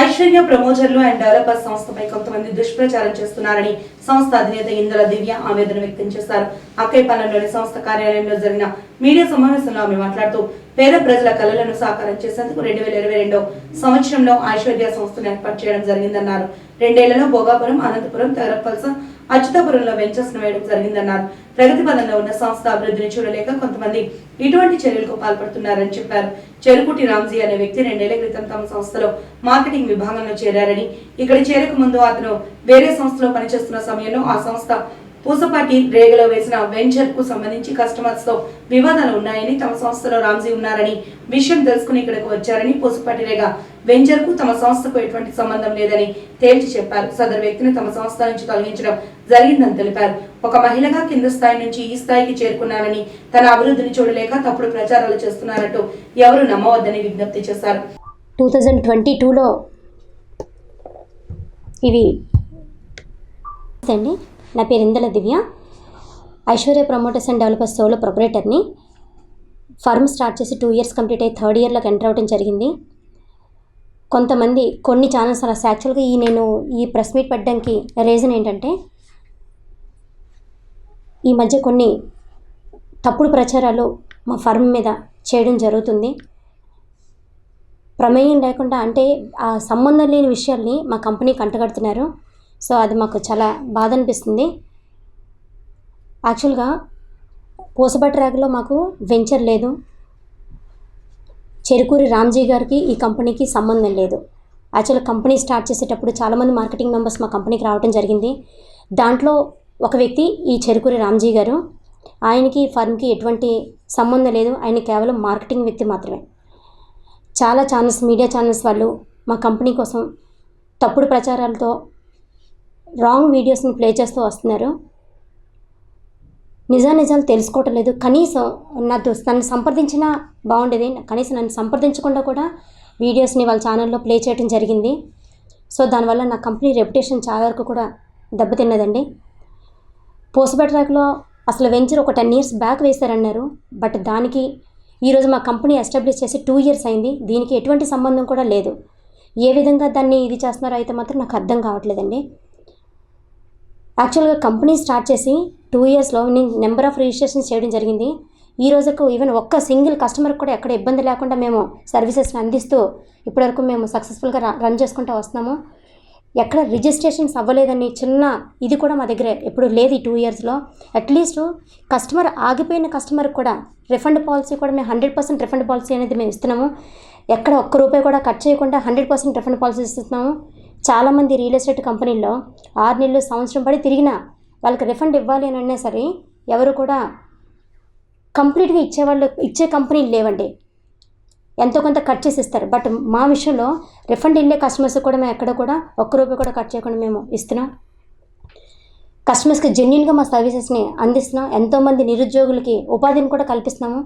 Aishwarya ప్రమోటర్లు and developers సంస్థపై కొంతమంది దుష్ప్రచారం చేస్తున్నారని సంస్థ అధినేత ఇందుల దివ్య ఆవేదన వ్యక్తం చేశారు. అక్కైపాలెంలోని సంస్థ కార్యాలయంలో జరిగిన మీడియా సమావేశంలో ఆమె మాట్లాడుతూ పేద ప్రజల కళలను సాకారం చేసేందుకు రెండు వేల ఇరవై రెండో సంవత్సరంలో ఐశ్వర్య సంస్థను ఏర్పాటు చేయడం జరిగిందన్నారు. రెండేళ్ళలో భోగాపురం అనంతపురం తెరపల్స అచ్యుతాపురంలో వెంచర్స్ వేయడం జరిగిందన్నారు. ప్రగతి పదంలో ఉన్న సంస్థ అభివృద్ధిని చూడలేక కొంతమంది ఇటువంటి చర్యలకు పాల్పడుతున్నారని చెప్పారు. చెరుకుటి రామ్జీ అనే వ్యక్తి రెండేళ్ళ క్రితం తమ సంస్థలో మార్కెటింగ్ విభాగంలో చేరారని ఇక్కడ చేరక ముందు అతను వేరే సంస్థలో పనిచేస్తున్న సమయంలో ఆ సంస్థ పూసపాటి రేగలో వేసిన వెంచర్కు సంబంధించి కస్టమర్స్తో వివాదాలు ఉన్నాయని తమ సంస్థలో రామ్జీ ఉన్నారని విషయం తెలుసుకుని ఇక్కడికి వచ్చారని పూసపాటి రేగ వెంచర్కు తమ సంస్థకు ఎటువంటి సంబంధం లేదని తేల్చి చెప్పారు. సదరు వ్యక్తిని తమ సంస్థ నుంచి తొలగించడం జరిగిందని తెలిపారు. ఒక మహిళగా కింద స్థాయి నుంచి ఈ స్థాయికి చేరుకున్నారని తన అభివృద్ధిని చూడలేక తప్పుడు ప్రచారాలు చేస్తున్నారంటూ ఎవరు నమ్మవద్దని విజ్ఞప్తి చేశారు. టూ థౌజండ్ ట్వంటీ టూలో ఇవి అండి నా పేరు Indala Divya. Aishwarya promoters and developers solo ప్రొపరేటర్ని. Firm start చేసి టూ ఇయర్స్ కంప్లీట్ అయ్యి థర్డ్ ఇయర్లోకి ఎంటర్ అవ్వడం జరిగింది. కొంతమంది కొన్ని ఛానల్స్ అలా యాక్చువల్గా ఈ నేను ఈ ప్రెస్ మీట్ పెట్టడానికి రీజన్ ఏంటంటే ఈ మధ్య కొన్ని తప్పుడు ప్రచారాలు మా ఫర్మ్ మీద చేయడం జరుగుతుంది. ప్రమేయం లేకుండా అంటే ఆ సంబంధం లేని విషయాల్ని మా కంపెనీకి అంటగడుతున్నారు సో అది మాకు చాలా బాధ అనిపిస్తుంది యాక్చువల్గా పూసబట్ ర్యాగ్లో మాకు వెంచర్ లేదు. చెరుకూరి రామ్జీ గారికి ఈ కంపెనీకి సంబంధం లేదు. యాక్చువల్ కంపెనీ స్టార్ట్ చేసేటప్పుడు చాలామంది మార్కెటింగ్ మెంబర్స్ మా కంపెనీకి రావడం జరిగింది. దాంట్లో ఒక వ్యక్తి ఈ చెరుకూరి రామ్జీ గారు ఆయనకి ఫర్మ్కి ఎటువంటి సంబంధం లేదు. ఆయన కేవలం మార్కెటింగ్ వ్యక్తి మాత్రమే. చాలా ఛానల్స్ మీడియా ఛానల్స్ వాళ్ళు మా కంపెనీ కోసం తప్పుడు ప్రచారాలతో రాంగ్ వీడియోస్ని ప్లే చేస్తూ వస్తున్నారు. నిజా నిజాలు తెలుసుకోవటం లేదు. కనీసం నా నన్ను సంప్రదించినా బాగుండేది కనీసం నన్ను సంప్రదించకుండా కూడా వీడియోస్ని వాళ్ళ ఛానల్లో ప్లే చేయడం జరిగింది. సో దానివల్ల నా కంపెనీ రెప్యుటేషన్ చాలా వరకు కూడా దెబ్బతిన్నదండి. పోస్ట్బెట్ ర్యాక్లో అసలు వెంచర్ ఒక టెన్ ఇయర్స్ బ్యాక్ వేశారన్నారు. బట్ దానికి ఈరోజు మా కంపెనీ ఎస్టాబ్లిష్ చేసి టూ ఇయర్స్ అయింది. దీనికి ఎటువంటి సంబంధం కూడా లేదు. ఏ విధంగా దాన్ని ఇది చేస్తున్నారో అయితే మాత్రం నాకు అర్థం కావట్లేదండి. యాక్చువల్గా కంపెనీ స్టార్ట్ చేసి టూ ఇయర్స్లో నేను నెంబర్ ఆఫ్ రిజిస్ట్రేషన్స్ చేయడం జరిగింది. ఈ రోజుకు ఈవెన్ ఒక్క సింగిల్ కస్టమర్ కూడా ఎక్కడ ఇబ్బంది లేకుండా మేము సర్వీసెస్ని అందిస్తూ ఇప్పటివరకు మేము సక్సెస్ఫుల్గా రన్ చేసుకుంటూ వస్తున్నాము. ఎక్కడ రిజిస్ట్రేషన్స్ అవ్వలేదని చిన్న ఇది కూడా మా దగ్గర. ఎప్పుడు లేదు ఈ టూ ఇయర్స్లో అట్లీస్ట్ కస్టమర్ ఆగిపోయిన కస్టమర్ కూడా రిఫండ్ పాలసీ కూడా మేము హండ్రెడ్ పర్సెంట్ రిఫండ్ పాలసీ అనేది మేము ఇస్తున్నాము. ఎక్కడ ఒక్క రూపాయి కూడా కట్ చేయకుండా హండ్రెడ్ పర్సెంట్ రిఫండ్ పాలసీ ఇస్తున్నాము. చాలామంది రియల్ ఎస్టేట్ కంపెనీల్లో ఆరు నెలలు సంవత్సరం పడి తిరిగినా వాళ్ళకి రిఫండ్ ఇవ్వాలి అని అన్నా సరే ఎవరు కూడా కంప్లీట్గా ఇచ్చేవాళ్ళు ఇచ్చే కంపెనీలు లేవండి. ఎంతో కొంత కట్ చేసి ఇస్తారు. బట్ మా విషయంలో రిఫండ్ వెళ్ళే కస్టమర్స్ కూడా మేము ఎక్కడ కూడా ఒక్క రూపాయి కూడా కట్ చేయకుండా మేము ఇస్తున్నాం. కస్టమర్స్కి జెన్యున్గా మా సర్వీసెస్ని అందిస్తున్నాం. ఎంతోమంది నిరుద్యోగులకి ఉపాధిని కూడా కల్పిస్తున్నాము.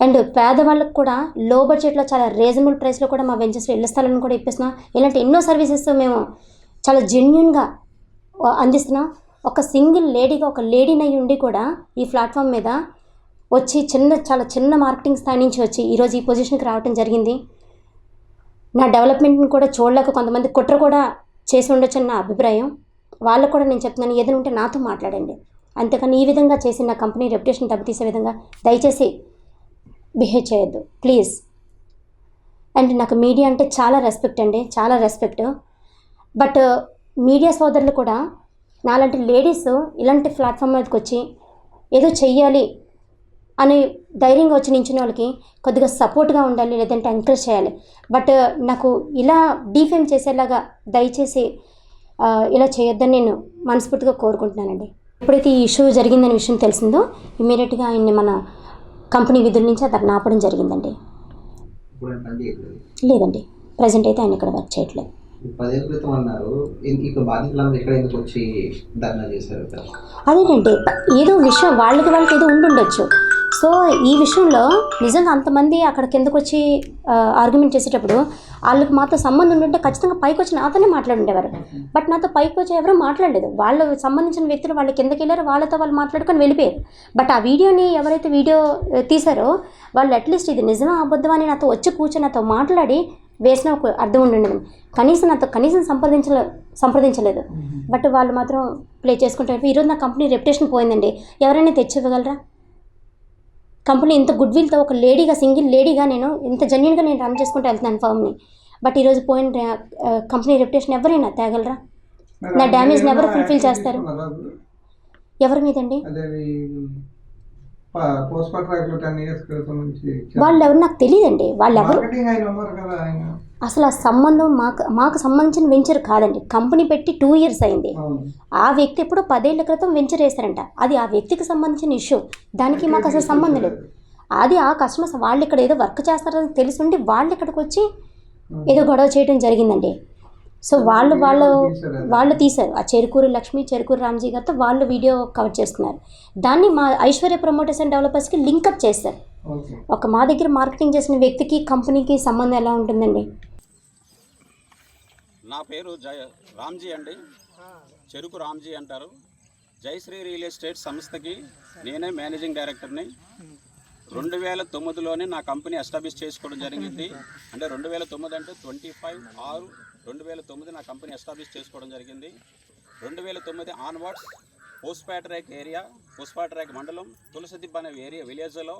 అండ్ పేదవాళ్ళకు కూడా లో బడ్జెట్లో చాలా రీజనబుల్ ప్రైస్లో కూడా మా వెంచర్స్లో ఇళ్ళ స్థలాలను కూడా ఇప్పిస్తున్నాం. ఇలాంటి ఎన్నో సర్వీసెస్ మేము చాలా జెన్యున్గా అందిస్తున్నాం. ఒక సింగిల్ లేడీగా ఒక లేడీని అయి ఉండి కూడా ఈ ప్లాట్ఫామ్ మీద వచ్చి చిన్న చాలా చిన్న మార్కెటింగ్ స్థాయి నుంచి వచ్చి ఈరోజు ఈ పొజిషన్కి రావడం జరిగింది. నా డెవలప్మెంట్ని కూడా చూడలేక కొంతమంది కుట్ర కూడా చేసి ఉండొచ్చు నా అభిప్రాయం. వాళ్ళకు కూడా నేను చెప్తున్నాను ఏదైనా ఉంటే నాతో మాట్లాడండి. అంతేకాని ఈ విధంగా చేసి నా కంపెనీ రెప్యుటేషన్ దెబ్బతీసే విధంగా దయచేసి బిహేవ్ చేయొద్దు. ప్లీజ్. అండ్ నాకు మీడియా అంటే చాలా రెస్పెక్ట్ అండి. చాలా రెస్పెక్ట్. బట్ మీడియా సోదరులు కూడా నాలాంటి లేడీస్ ఇలాంటి ప్లాట్ఫామ్ మీదకి వచ్చి ఏదో చెయ్యాలి అని ధైర్యంగా వచ్చి నించిన వాళ్ళకి కొద్దిగా సపోర్ట్గా ఉండాలి లేదంటే ఎంకరేజ్ చేయాలి. బట్ నాకు ఇలా డీఫేమ్ చేసేలాగా దయచేసి ఇలా చేయొద్దని నేను మనస్ఫూర్తిగా కోరుకుంటున్నానండి. ఎప్పుడైతే ఈ ఇష్యూ జరిగిందనే విషయం తెలిసిందో ఇమీడియట్గా ఆయన్ని మన కంపెనీ విధుల నుంచి అతను ఆపడం జరిగిందండి. లేదండి. ప్రజెంట్ అయితే ఆయన ఇక్కడ వర్క్ చేయట్లేదు. అదేనండి. ఏదో విషయం వాళ్ళకి వాళ్ళకి ఏదో ఉండుండొచ్చు. సో ఈ విషయంలో నిజంగా అంతమంది అక్కడ కిందకు వచ్చి ఆర్గ్యుమెంట్ చేసేటప్పుడు వాళ్ళకి మాతో సంబంధం ఉంటే ఖచ్చితంగా పైకి వచ్చి నాతోనే మాట్లాడుండేవారు. బట్ నాతో పైకి వచ్చి ఎవరూ మాట్లాడలేదు. వాళ్ళ సంబంధించిన వ్యక్తులు వాళ్ళు కిందకి వెళ్ళారు వాళ్ళతో వాళ్ళు మాట్లాడుకొని వెళ్ళిపోయారు. బట్ ఆ వీడియోని ఎవరైతే వీడియో తీశారో వాళ్ళు అట్లీస్ట్ ఇది నిజమా అబద్ధమా అని నాతో వచ్చి కూర్చొని నాతో మాట్లాడి వేసిన ఒక అర్థం ఉండింది కనీసం నాతో కనీసం సంప్రదించలే సంప్రదించలేదు. బట్ వాళ్ళు మాత్రం ప్లే చేసుకుంటారు. ఈరోజు నా కంపెనీ రెప్యుటేషన్ పోయిందండి. ఎవరైనా తెచ్చివ్వగలరా? కంపెనీ ఇంత గుడ్ విల్తో ఒక లేడీగా సింగిల్ లేడీగా నేను ఇంత జెన్యున్గా నేను రన్ చేసుకుంటూ వెళ్తున్నాను ఫామ్ని బట్ ఈరోజు పోయిన కంపెనీ రెప్యుటేషన్ ఎవరైనా తేగలరా? నా డ్యామేజ్ని ఎవరు ఫుల్ఫిల్ చేస్తారు? ఎవరి మీదండి? వాళ్ళు ఎవరు నాకు తెలియదండి. వాళ్ళు ఎవరు అసలు ఆ సంబంధం మాకు మాకు సంబంధించిన వెంచర్ కాదండి. కంపెనీ పెట్టి టూ ఇయర్స్ అయింది. ఆ వ్యక్తి ఎప్పుడో పదేళ్ళ క్రితం వెంచర్ వేశారంట అది ఆ వ్యక్తికి సంబంధించిన ఇష్యూ దానికి మాకు అసలు సంబంధం లేదు. అది ఆ కస్టమర్స్ వాళ్ళు ఇక్కడ ఏదో వర్క్ చేస్తారని తెలుసుండి వాళ్ళు ఇక్కడికి వచ్చి ఏదో గొడవ చేయడం జరిగిందండి. సో వాళ్ళు వాళ్ళు వాళ్ళు తీశారు. ఆ చెరుకూరు లక్ష్మి చెరుకూరు రామ్జీ గారితో వాళ్ళు వీడియో కవర్ చేసుకున్నారు దాన్ని మా ఐశ్వర్య ప్రమోటర్స్ అండ్ డెవలపర్స్కి లింకప్ చేశారు. ఓకే. ఒక మా దగ్గర మార్కెటింగ్ చేసిన వ్యక్తికి కంపెనీకి సంబంధం ఎలా ఉంటుందండి? నా పేరు జయ రామ్జీ అండి. చెరుకు రామ్జీ అంటారు. జయశ్రీ రియల్ ఎస్టేట్ సంస్థకి నేనే మేనేజింగ్ డైరెక్టర్ని. రెండు వేల తొమ్మిదిలోనే నా కంపెనీ ఎస్టాబ్లిష్ చేసుకోవడం జరిగింది. అంటే రెండు వేల తొమ్మిది అంటే ట్వంటీ ఫైవ్ ఆరు రెండు వేల తొమ్మిది నా కంపెనీ ఎస్టాబ్లిష్ చేసుకోవడం జరిగింది. రెండు వేల తొమ్మిది ఆన్వర్డ్స్ పోస్పాట్రాక్ ఏరియా పోస్పాట్రాక్ మండలం తులసిదిబ్బ అనే ఏరియా విలేజ్లో.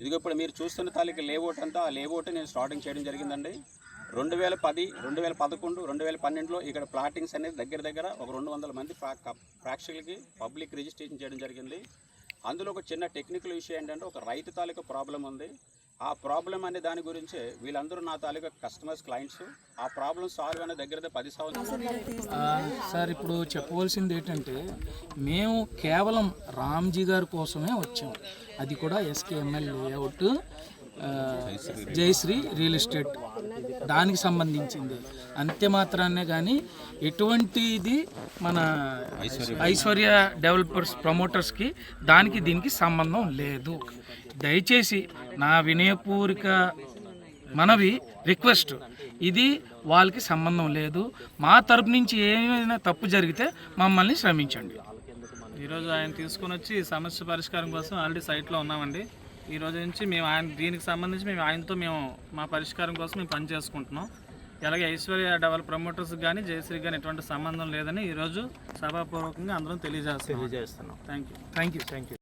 ఇదిగో ఇప్పుడు మీరు చూస్తున్న తాలూకు లేఅవుట్ అంతా ఆ లేఅవుట్ నేను స్టార్టింగ్ చేయడం జరిగిందండి. రెండు వేల పది రెండు వేల పదకొండు రెండు వేల పన్నెండులో ఇక్కడ ప్లాటింగ్స్ అనేది దగ్గర దగ్గర ఒక రెండు వందల మంది ప్రేక్షకులకి పబ్లిక్ రిజిస్ట్రేషన్ చేయడం జరిగింది. అందులో ఒక చిన్న టెక్నికల్ విషయం ఏంటంటే ఒక రైతు తాలూకా ప్రాబ్లం ఉంది. ఆ ప్రాబ్లం అనే దాని గురించి వీళ్ళందరూ నా తాలూకా కస్టమర్స్ క్లయింట్స్. ఆ ప్రాబ్లం సాల్వ్ అనే దగ్గర దగ్గర పది సంవత్సరాలు ఆ, సార్ ఇప్పుడు చెప్పవలసింది ఏంటంటే మేము కేవలం రామ్జీ గారి కోసమే వచ్చాం. అది కూడా SKML layout Jayasri real estate దానికి సంబంధించింది. అంతే మాత్రాన్నే కానీ ఎటువంటిది మన ఐశ్వర్య డెవలపర్స్ ప్రమోటర్స్కి దానికి దీనికి సంబంధం లేదు. దయచేసి నా వినయపూరిక మనవి రిక్వెస్ట్. ఇది వాళ్ళకి సంబంధం లేదు. మా తరపు నుంచి ఏమైనా తప్పు జరిగితే మమ్మల్ని శ్రమించండి. ఈరోజు ఆయన తీసుకొని వచ్చి సమస్య పరిష్కారం కోసం ఆల్రెడీ సైట్లో ఉన్నామండి. ఈ రోజు నుంచి మేము ఆయన దీనికి సంబంధించి మేము ఆయనతో మేము మా పరిష్కారం కోసం మేము పని చేసుకుంటున్నాం. అలాగే ఐశ్వర్య డెవలప్ ప్రమోటర్స్ కానీ జయశ్రీ కానీ ఎటువంటి సంబంధం లేదని ఈరోజు సభాపూర్వకంగా అందరం తెలియజేస్తున్నాం. తెలియజేస్తున్నాం. Thank you thank you thank you